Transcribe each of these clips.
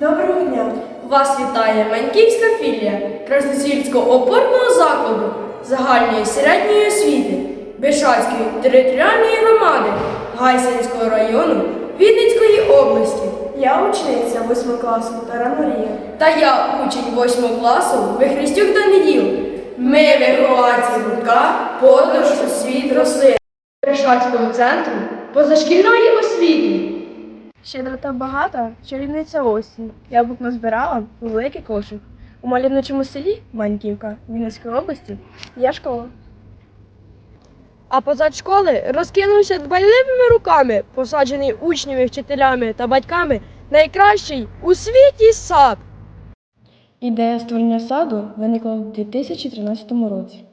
Доброго дня! Вас вітає Маньківська філія Красносільського опорного закладу загальної середньої освіти Бешацької територіальної громади Гайсинського району Вінницької області. Я учениця 8 класу Таран Марія. Та я учень 8 класу Вихрестюк Даниїл. Ми вихованці гуртка подорож у світ рослин Бешацького центру позашкільної освіти. Щедро та багата, чарівниця осінь. Яблук назбирала у великий кошик. У мальовничому селі Маньківка Вінницької області є школа. А позад школи розкинувся дбайливими руками, посаджений учнями, вчителями та батьками найкращий у світі сад. Ідея створення саду виникла у 2013 році.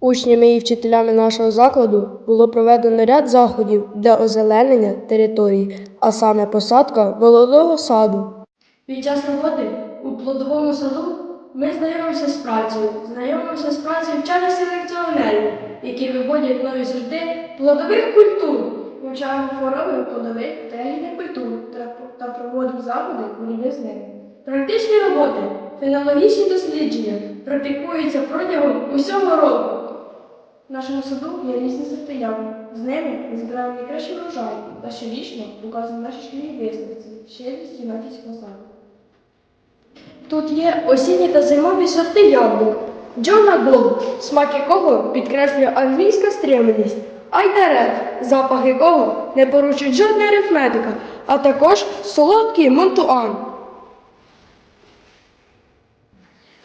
Учнями і вчителями нашого закладу було проведено ряд заходів для озеленення території, а саме посадка молодого саду. Під час роботи у плодовому саду ми знайомимося з працею, знайомимося з працею вчених селекціонерів, які виводять нові сорти плодових культур. Вивчаємо хвороби плодових та культур та- проводимо заходи боротьби з ними. Практичні роботи, фенологічні дослідження практикуються протягом усього року. В нашому саду є різні сорти яблук. З ними ми збираємо найкращий врожай та щорічно показуємо наші шкільні виставці, щедрість юнацького саду. Тут є осінні та зимові сорти яблук. Джона Голд, смак якого підкреслює англійська стриманість, Айдарет, запах якого не порушить жодна арифметика, а також солодкий монтуан.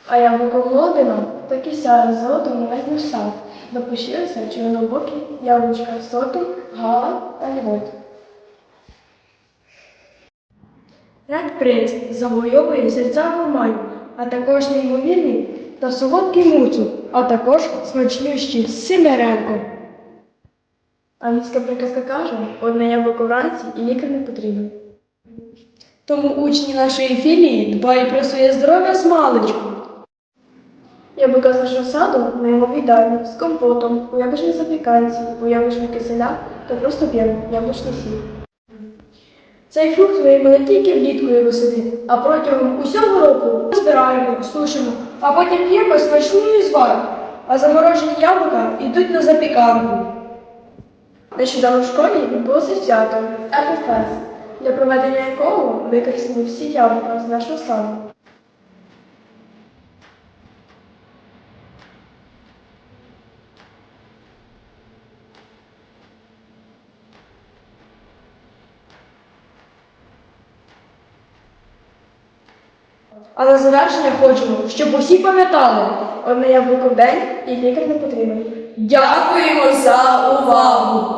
А яблуко Володина так і сяє золотом увесь наш сад. Допущилися чорнобокі яблучка сорту, гала та львот. Ред приз завойовує серця гурманів, а також неймовірний та солодкий муцу, а також смачнющий Симиренко. Англійська приказка каже, одне яблуко вранці і лікар не потрібен. Тому учні нашої філії дбають про своє здоров'я з маличку. З нашого саду неймовідальні, з компотом, у яблучній запіканці, у яблучних киселях та просто п'ємо яблучний сік. Цей фрукт виємо не тільки влітку і восени, а протягом усього року збираємо, сушимо, а потім п'ємо смачну звар. А заморожені яблука йдуть на запіканку. Нещодавно в школі відбулося свято Епофест, для проведення якого використані всі яблука з нашого саду. А на завершення хочемо, щоб усі пам'ятали. Одне яблуко в день і лікар не потрібен. Дякуємо за увагу!